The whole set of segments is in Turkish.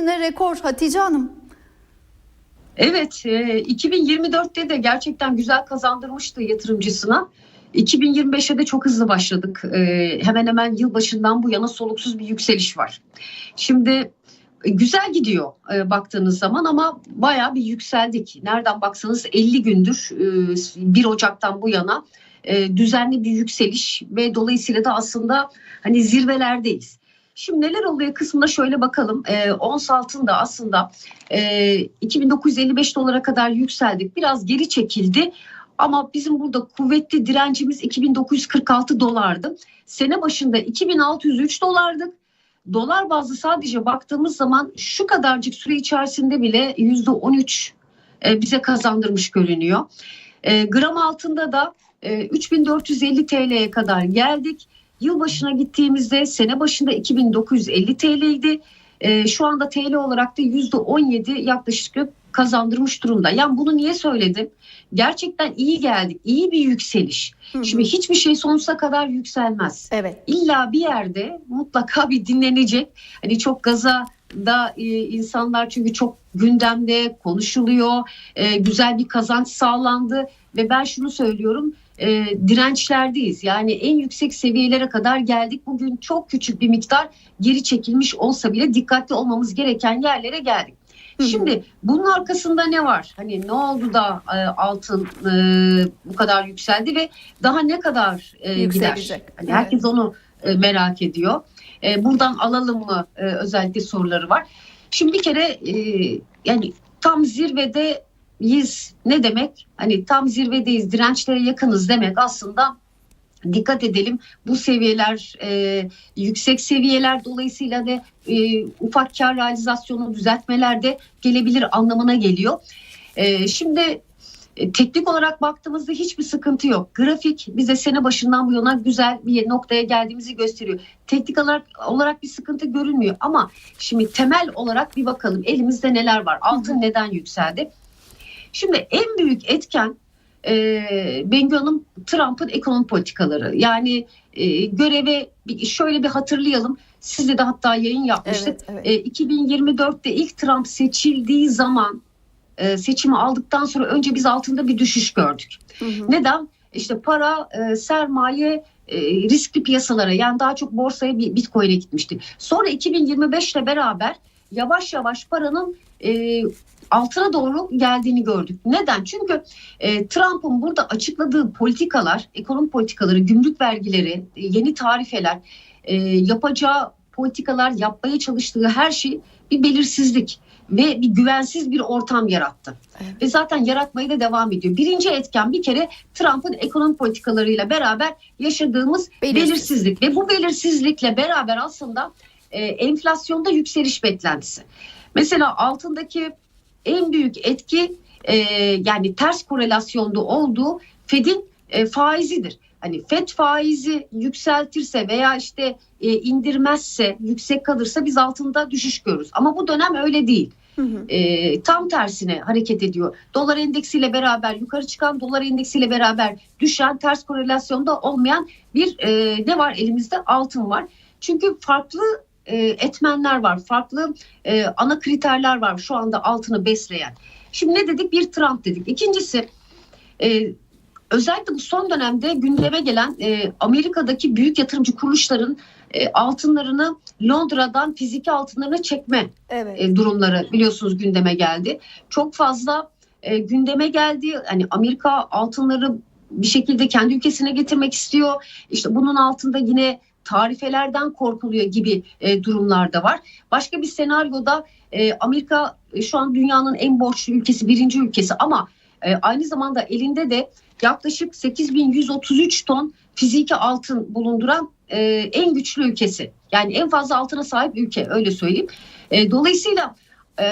üstüne rekor Hatice Hanım. Evet, e, 2024'te de gerçekten güzel kazandırmıştı yatırımcısına. 2025'e de çok hızlı başladık. E, hemen hemen yılbaşından bu yana soluksuz bir yükseliş var. Şimdi e, güzel gidiyor e, baktığınız zaman ama bayağı bir yükseldik. Nereden baksanız 50 gündür e, 1 Ocak'tan bu yana e, düzenli bir yükseliş ve dolayısıyla da aslında hani zirvelerdeyiz. Şimdi neler oluyor kısmına şöyle bakalım. E, ons altında aslında e, 2955 dolara kadar yükseldik. Biraz geri çekildi. Ama bizim burada kuvvetli direncimiz 2946 dolardı. Sene başında 2603 dolardık. Dolar bazlı sadece baktığımız zaman şu kadarcık süre içerisinde bile %13 e, bize kazandırmış görünüyor. E, gram altında da e, 3450 TL'ye kadar geldik. Yılbaşına gittiğimizde sene başında 2950 TL'ydi. E, şu anda TL olarak da %17 yaklaşık kazandırmış durumda. Yani bunu niye söyledim? Gerçekten iyi geldik. iyi bir yükseliş. Hı hı. Şimdi hiçbir şey sonsuza kadar yükselmez. Evet. İlla bir yerde mutlaka bir dinlenecek. Hani çok gaza da e, insanlar çünkü çok gündemde konuşuluyor. E, güzel bir kazanç sağlandı ve ben şunu söylüyorum e, dirençlerdeyiz. Yani en yüksek seviyelere kadar geldik. Bugün çok küçük bir miktar geri çekilmiş olsa bile dikkatli olmamız gereken yerlere geldik. Şimdi bunun arkasında ne var? Hani ne oldu da e, altın e, bu kadar yükseldi ve daha ne kadar e, gider? Hani herkes onu e, merak ediyor. E, buradan alalım mı e, özellikle soruları var. Şimdi bir kere e, yani tam zirvedeyiz ne demek? Hani tam zirvedeyiz, dirençlere yakınız demek aslında dikkat edelim bu seviyeler e, yüksek seviyeler dolayısıyla da e, ufak kar realizasyonu düzeltmeler de gelebilir anlamına geliyor. E, şimdi e, teknik olarak baktığımızda hiçbir sıkıntı yok. Grafik bize sene başından bu yana güzel bir noktaya geldiğimizi gösteriyor. Teknik olarak, olarak bir sıkıntı görünmüyor ama şimdi temel olarak bir bakalım elimizde neler var? Altın neden yükseldi? Şimdi en büyük etken e, Bengü Hanım Trump'ın ekonomi politikaları. Yani e, göreve şöyle bir hatırlayalım. Sizle de hatta yayın yapmıştık. Evet, evet. E, 2024'te ilk Trump seçildiği zaman e, seçimi aldıktan sonra önce biz altında bir düşüş gördük. Hı hı. Neden? İşte para, e, sermaye, e, riskli piyasalara yani daha çok borsaya bir Bitcoin'e gitmişti. Sonra 2025 ile beraber yavaş yavaş paranın e, altına doğru geldiğini gördük. Neden? Çünkü e, Trump'ın burada açıkladığı politikalar, ekonomi politikaları, gümrük vergileri, e, yeni tarifeler, e, yapacağı politikalar, yapmaya çalıştığı her şey bir belirsizlik ve bir güvensiz bir ortam yarattı. Evet. Ve zaten yaratmaya da devam ediyor. Birinci etken bir kere Trump'ın ekonomi politikalarıyla beraber yaşadığımız Belirsiz. belirsizlik ve bu belirsizlikle beraber aslında e, enflasyonda yükseliş beklentisi. Mesela altındaki en büyük etki e, yani ters korelasyonda olduğu Fed'in e, faizidir. Hani Fed faizi yükseltirse veya işte e, indirmezse, yüksek kalırsa biz altında düşüş görürüz. Ama bu dönem öyle değil. Hı hı. E, tam tersine hareket ediyor. Dolar endeksiyle beraber yukarı çıkan, dolar endeksiyle beraber düşen, ters korelasyonda olmayan bir e, ne var elimizde? Altın var. Çünkü farklı e, etmenler var, farklı e, ana kriterler var şu anda altını besleyen. Şimdi ne dedik? Bir Trump dedik. İkincisi e, özellikle bu son dönemde gündeme gelen e, Amerika'daki büyük yatırımcı kuruluşların e, altınlarını Londra'dan fiziki altınlarına çekme Evet. e, durumları biliyorsunuz gündeme geldi. Çok fazla e, gündeme geldi. Hani Amerika altınları bir şekilde kendi ülkesine getirmek istiyor. İşte bunun altında yine tarifelerden korkuluyor gibi e, durumlar da var. Başka bir senaryoda e, Amerika e, şu an dünyanın en borçlu ülkesi, birinci ülkesi ama e, aynı zamanda elinde de yaklaşık 8133 ton fiziki altın bulunduran e, en güçlü ülkesi. Yani en fazla altına sahip ülke öyle söyleyeyim. E, dolayısıyla e,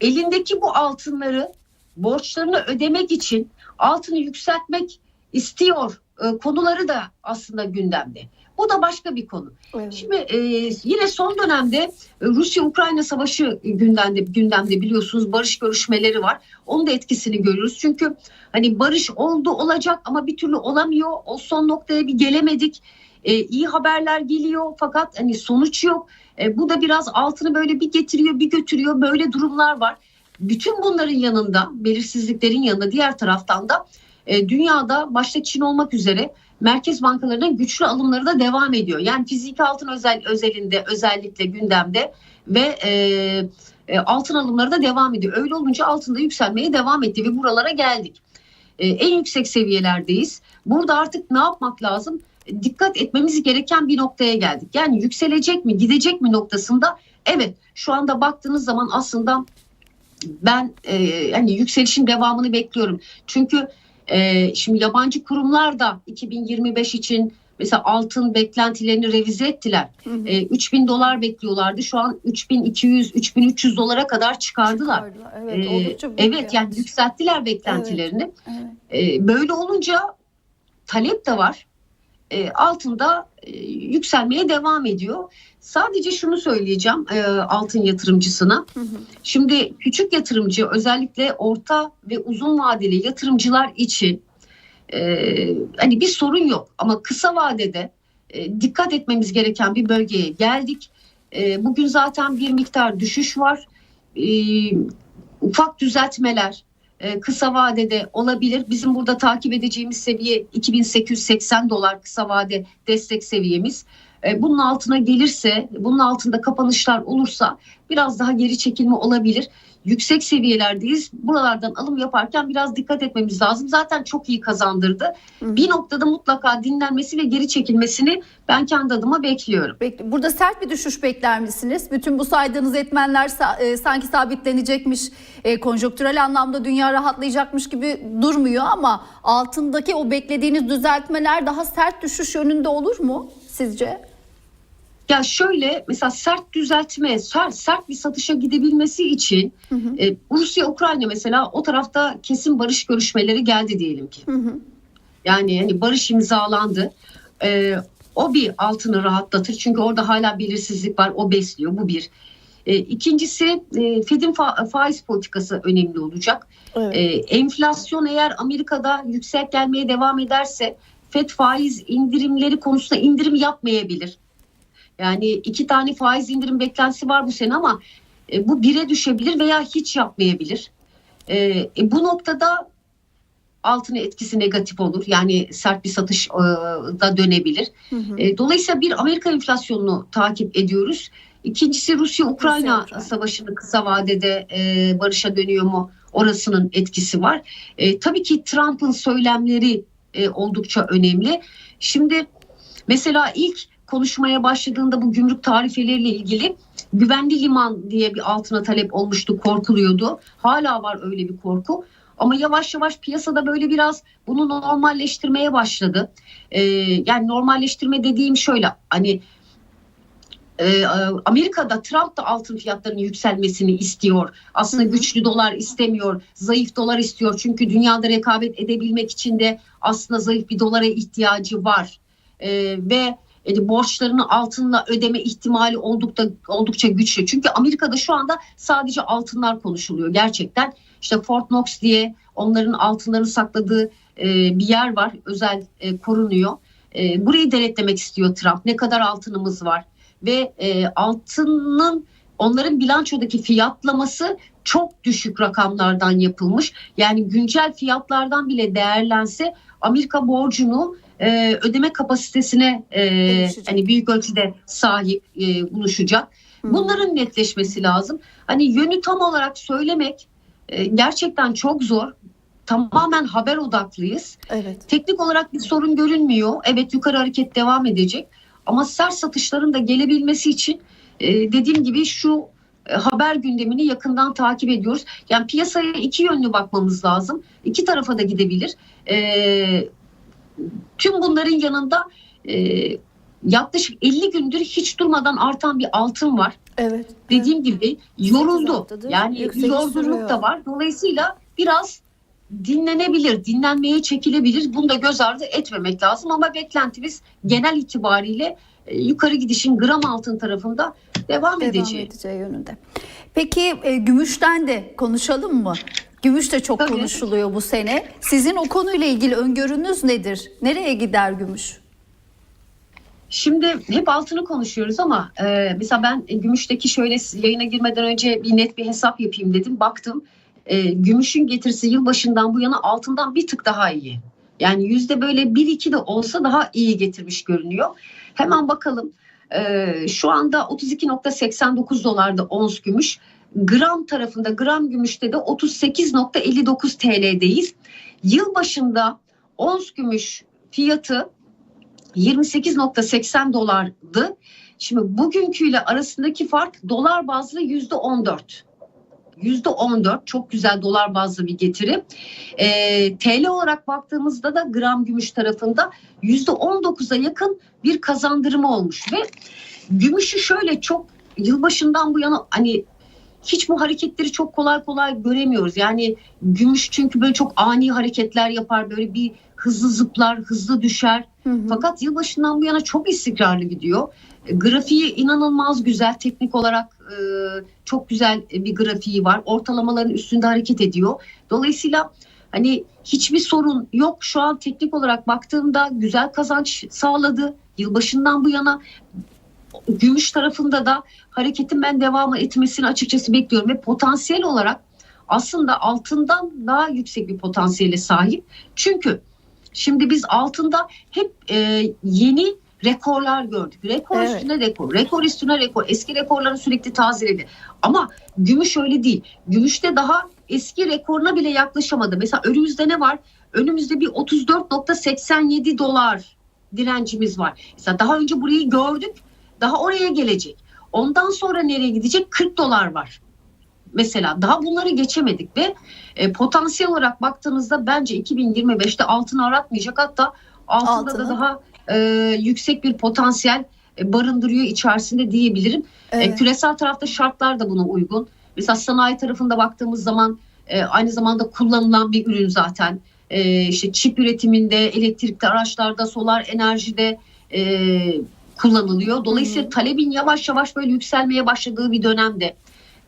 elindeki bu altınları borçlarını ödemek için altını yükseltmek istiyor e, konuları da aslında gündemde. Bu da başka bir konu. evet. Şimdi e, yine son dönemde e, Rusya-Ukrayna savaşı gündemde gündemde biliyorsunuz barış görüşmeleri var. Onun da etkisini görüyoruz. Çünkü hani barış oldu olacak ama bir türlü olamıyor. O son noktaya bir gelemedik. E, iyi haberler geliyor fakat hani sonuç yok. E, bu da biraz altını böyle bir getiriyor bir götürüyor böyle durumlar var. Bütün bunların yanında belirsizliklerin yanında diğer taraftan da e, dünyada başta Çin olmak üzere merkez bankalarının güçlü alımları da devam ediyor. Yani fiziki altın özel özelinde özellikle gündemde ve e, e, altın alımları da devam ediyor. Öyle olunca altında yükselmeye devam etti ve buralara geldik. E, en yüksek seviyelerdeyiz. Burada artık ne yapmak lazım? Dikkat etmemiz gereken bir noktaya geldik. Yani yükselecek mi, gidecek mi noktasında evet şu anda baktığınız zaman aslında ben e, hani yükselişin devamını bekliyorum. Çünkü e, şimdi yabancı kurumlar da 2025 için mesela altın beklentilerini revize ettiler. Hı hı. E, 3000 dolar bekliyorlardı. Şu an 3200 3300 dolara kadar çıkardılar. Çıkardılar. Evet, Ee, oldukça büyük evet yani yükselttiler beklentilerini. Evet. E, böyle olunca talep de var. E, altında e, yükselmeye devam ediyor. Sadece şunu söyleyeceğim e, altın yatırımcısına. Hı hı. Şimdi küçük yatırımcı özellikle orta ve uzun vadeli yatırımcılar için e, hani bir sorun yok ama kısa vadede e, dikkat etmemiz gereken bir bölgeye geldik. E, bugün zaten bir miktar düşüş var. E, ufak düzeltmeler kısa vadede olabilir. Bizim burada takip edeceğimiz seviye 2880 dolar kısa vade destek seviyemiz. E, bunun altına gelirse, bunun altında kapanışlar olursa biraz daha geri çekilme olabilir. Yüksek seviyelerdeyiz. Buralardan alım yaparken biraz dikkat etmemiz lazım. Zaten çok iyi kazandırdı. Hı. Bir noktada mutlaka dinlenmesi ve geri çekilmesini ben kendi adıma bekliyorum. Bek- Burada sert bir düşüş bekler misiniz? Bütün bu saydığınız etmenler e, sanki sabitlenecekmiş, e, konjonktürel anlamda dünya rahatlayacakmış gibi durmuyor ama altındaki o beklediğiniz düzeltmeler daha sert düşüş yönünde olur mu sizce? Ya şöyle mesela sert düzeltme, sert, sert bir satışa gidebilmesi için Hı hı. e, Rusya Ukrayna mesela o tarafta kesin barış görüşmeleri geldi diyelim ki. Hı hı. Yani hani barış imzalandı. E, o bir altını rahatlatır çünkü orada hala belirsizlik var. O besliyor. Bu bir. E, ikincisi e, Fed'in fa- faiz politikası önemli olacak. Evet. E, enflasyon eğer Amerika'da yüksek gelmeye devam ederse Fed faiz indirimleri konusunda indirim yapmayabilir. Yani iki tane faiz indirim beklentisi var bu sene ama e, bu bire düşebilir veya hiç yapmayabilir. E, e, bu noktada altına etkisi negatif olur. Yani sert bir satış e, da dönebilir. Hı hı. E, dolayısıyla bir Amerika enflasyonunu takip ediyoruz. İkincisi Rusya-Ukrayna Rusya-Ukrayna. savaşını kısa vadede e, barışa dönüyor mu? Orasının etkisi var. E, tabii ki Trump'ın söylemleri e, oldukça önemli. Şimdi mesela ilk konuşmaya başladığında bu gümrük tarifeleriyle ilgili güvenli liman diye bir altına talep olmuştu, korkuluyordu. Hala var öyle bir korku. Ama yavaş yavaş piyasada böyle biraz bunu normalleştirmeye başladı. Ee, yani normalleştirme dediğim şöyle hani e, Amerika'da Trump da altın fiyatlarının yükselmesini istiyor. Aslında güçlü dolar istemiyor, zayıf dolar istiyor. Çünkü dünyada rekabet edebilmek için de aslında zayıf bir dolara ihtiyacı var. Ee, ve e, borçlarını altınla ödeme ihtimali oldukça oldukça güçlü. Çünkü Amerika'da şu anda sadece altınlar konuşuluyor gerçekten. İşte Fort Knox diye onların altınlarını sakladığı e, bir yer var. Özel e, korunuyor. E, burayı denetlemek istiyor Trump. Ne kadar altınımız var ve e, altının onların bilançodaki fiyatlaması çok düşük rakamlardan yapılmış. Yani güncel fiyatlardan bile değerlense Amerika borcunu e, ödeme kapasitesine e, hani büyük ölçüde sahip e, buluşacak. Bunların netleşmesi lazım. Hani yönü tam olarak söylemek e, gerçekten çok zor. Tamamen haber odaklıyız. Evet. Teknik olarak bir sorun görünmüyor. Evet yukarı hareket devam edecek. Ama sert satışların da gelebilmesi için e, dediğim gibi şu e, haber gündemini yakından takip ediyoruz. Yani piyasaya iki yönlü bakmamız lazım. İki tarafa da gidebilir. E, tüm bunların yanında e, yaklaşık 50 gündür hiç durmadan artan bir altın var. Evet. Dediğim gibi yoruldu. Yani yorgunluk da var. Dolayısıyla biraz dinlenebilir, dinlenmeye çekilebilir. Bunu da göz ardı etmemek lazım ama beklentimiz genel itibariyle e, yukarı gidişin gram altın tarafında devam, Devam edeceği. edeceği yönünde. Peki e, gümüşten de konuşalım mı? Gümüş de çok Tabii. konuşuluyor bu sene. Sizin o konuyla ilgili öngörünüz nedir? Nereye gider gümüş? Şimdi hep altını konuşuyoruz ama e, mesela ben gümüşteki şöyle yayına girmeden önce bir net bir hesap yapayım dedim. Baktım e, gümüşün getirisi yılbaşından bu yana altından bir tık daha iyi. Yani yüzde böyle 1-2 de olsa daha iyi getirmiş görünüyor. Hemen bakalım. E, şu anda 32.89 dolarda ons gümüş. Gram tarafında gram gümüşte de 38.59 TL'deyiz. Yılbaşında ons gümüş fiyatı 28.80 dolardı. Şimdi bugünküyle arasındaki fark dolar bazlı yüzde 14. Yüzde 14 çok güzel dolar bazlı bir getiri. Ee, TL olarak baktığımızda da gram gümüş tarafında yüzde 19'a yakın bir kazandırma olmuş ve gümüşü şöyle çok yılbaşından bu yana hani hiç bu hareketleri çok kolay kolay göremiyoruz. Yani gümüş çünkü böyle çok ani hareketler yapar böyle bir hızlı zıplar hızlı düşer. Hı hı. Fakat yılbaşından bu yana çok istikrarlı gidiyor. E, Grafiği inanılmaz güzel. Teknik olarak e, çok güzel bir grafiği var. Ortalamaların üstünde hareket ediyor. Dolayısıyla hani hiçbir sorun yok. Şu an teknik olarak baktığımda güzel kazanç sağladı. Yılbaşından bu yana gümüş tarafında da hareketin ben devam etmesini açıkçası bekliyorum ve potansiyel olarak aslında altından daha yüksek bir potansiyele sahip. Çünkü Şimdi biz altında hep e, yeni rekorlar gördük. Rekor Evet. üstüne rekor, rekor üstüne rekor. Eski rekorları sürekli tazeledi. Ama gümüş öyle değil. Gümüşte daha eski rekoruna bile yaklaşamadı. Mesela önümüzde ne var? Önümüzde bir 34.87 dolar direncimiz var. Mesela daha önce burayı gördük. Daha oraya gelecek. Ondan sonra nereye gidecek? 40 dolar var. Mesela daha bunları geçemedik ve e, potansiyel olarak baktığınızda bence 2025'te altını aratmayacak hatta altında Altını. da daha e, yüksek bir potansiyel e, barındırıyor içerisinde diyebilirim. E, Evet. küresel tarafta şartlar da buna uygun. Mesela sanayi tarafında baktığımız zaman e, aynı zamanda kullanılan bir ürün zaten. E, işte çip üretiminde, elektrikli araçlarda, solar enerjide e, kullanılıyor. Dolayısıyla talebin yavaş yavaş böyle yükselmeye başladığı bir dönemde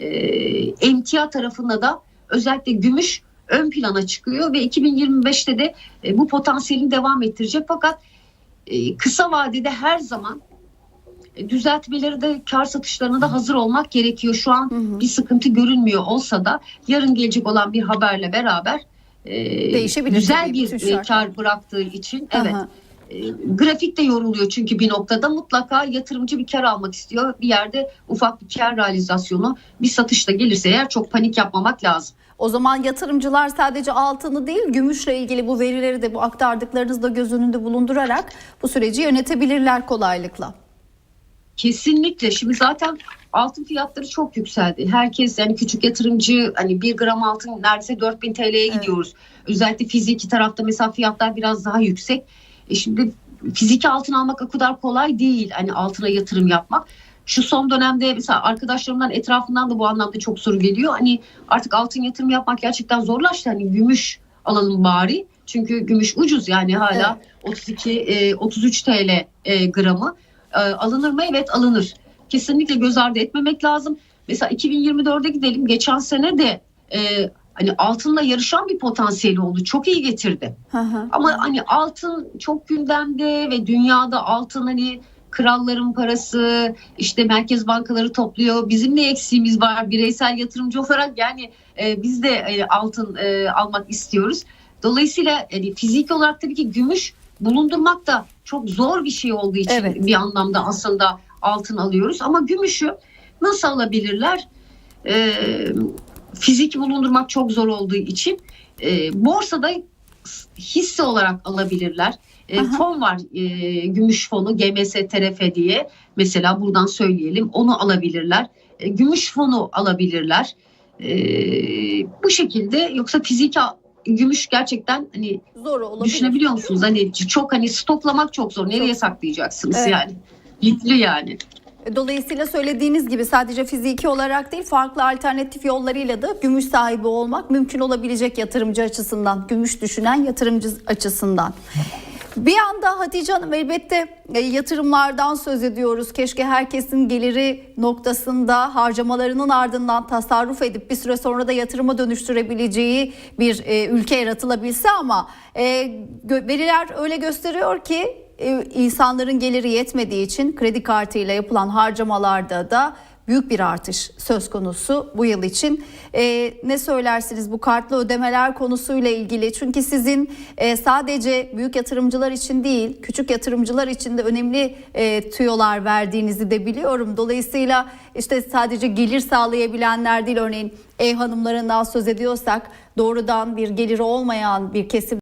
e, emtia tarafında da özellikle gümüş ön plana çıkıyor ve 2025'te de e, bu potansiyelini devam ettirecek. Fakat e, kısa vadede her zaman e, düzeltmeleri de kar satışlarına da hazır olmak gerekiyor. Şu an Hı hı. bir sıkıntı görünmüyor olsa da yarın gelecek olan bir haberle beraber e, Değişebilir güzel bir bütün e, kar bıraktığı için evet Aha. E, grafik de yoruluyor çünkü bir noktada mutlaka yatırımcı bir kar almak istiyor. Bir yerde ufak bir kar realizasyonu bir satışta gelirse eğer çok panik yapmamak lazım. O zaman yatırımcılar sadece altını değil gümüşle ilgili bu verileri de bu aktardıklarınızı da göz önünde bulundurarak bu süreci yönetebilirler kolaylıkla. Kesinlikle. Şimdi zaten altın fiyatları çok yükseldi. Herkes yani küçük yatırımcı hani 1 gram altın neredeyse 4000 TL'ye gidiyoruz. Özellikle fiziki tarafta mesela fiyatlar biraz daha yüksek. E şimdi fiziki altın almak o kadar kolay değil. Hani altına yatırım yapmak. Şu son dönemde mesela arkadaşlarımdan etrafından da bu anlamda çok soru geliyor. Hani artık altın yatırım yapmak gerçekten zorlaştı. Hani gümüş alalım bari. Çünkü gümüş ucuz yani hala 32 e, 33 TL e, gramı. E, alınır mı? Evet alınır. Kesinlikle göz ardı etmemek lazım. Mesela 2024'e gidelim. Geçen sene de e, hani altınla yarışan bir potansiyeli oldu. Çok iyi getirdi. Hı hı. Ama hani altın çok gündemde ve dünyada altın hani kralların parası işte merkez bankaları topluyor. Bizim ne eksiğimiz var bireysel yatırımcı olarak yani e, biz de e, altın e, almak istiyoruz. Dolayısıyla hani fiziki olarak tabii ki gümüş bulundurmak da çok zor bir şey olduğu için Evet. bir anlamda aslında altın alıyoruz. Ama gümüşü nasıl alabilirler? E, fiziki bulundurmak çok zor olduğu için e, borsada hisse olarak alabilirler. E, Aha. fon var e, gümüş fonu GMS TRF diye mesela buradan söyleyelim onu alabilirler. E, gümüş fonu alabilirler. E, bu şekilde yoksa fiziki gümüş gerçekten hani Zor olabilir. düşünebiliyor musunuz? Hani çok hani stoklamak çok zor. Nereye Çok. saklayacaksınız Evet. yani? Yüklü yani. Dolayısıyla söylediğiniz gibi sadece fiziki olarak değil farklı alternatif yollarıyla da gümüş sahibi olmak mümkün olabilecek yatırımcı açısından, gümüş düşünen yatırımcı açısından. Bir anda Hatice Hanım elbette e, yatırımlardan söz ediyoruz. Keşke herkesin geliri noktasında harcamalarının ardından tasarruf edip bir süre sonra da yatırıma dönüştürebileceği bir e, ülke yaratılabilse ama e, veriler öyle gösteriyor ki insanların geliri yetmediği için kredi kartıyla yapılan harcamalarda da büyük bir artış söz konusu bu yıl için. E, ne söylersiniz bu kartlı ödemeler konusuyla ilgili? Çünkü sizin e, sadece büyük yatırımcılar için değil, küçük yatırımcılar için de önemli e, tüyolar verdiğinizi de biliyorum. Dolayısıyla işte sadece gelir sağlayabilenler değil, örneğin ev hanımlarından söz ediyorsak doğrudan bir geliri olmayan bir kesim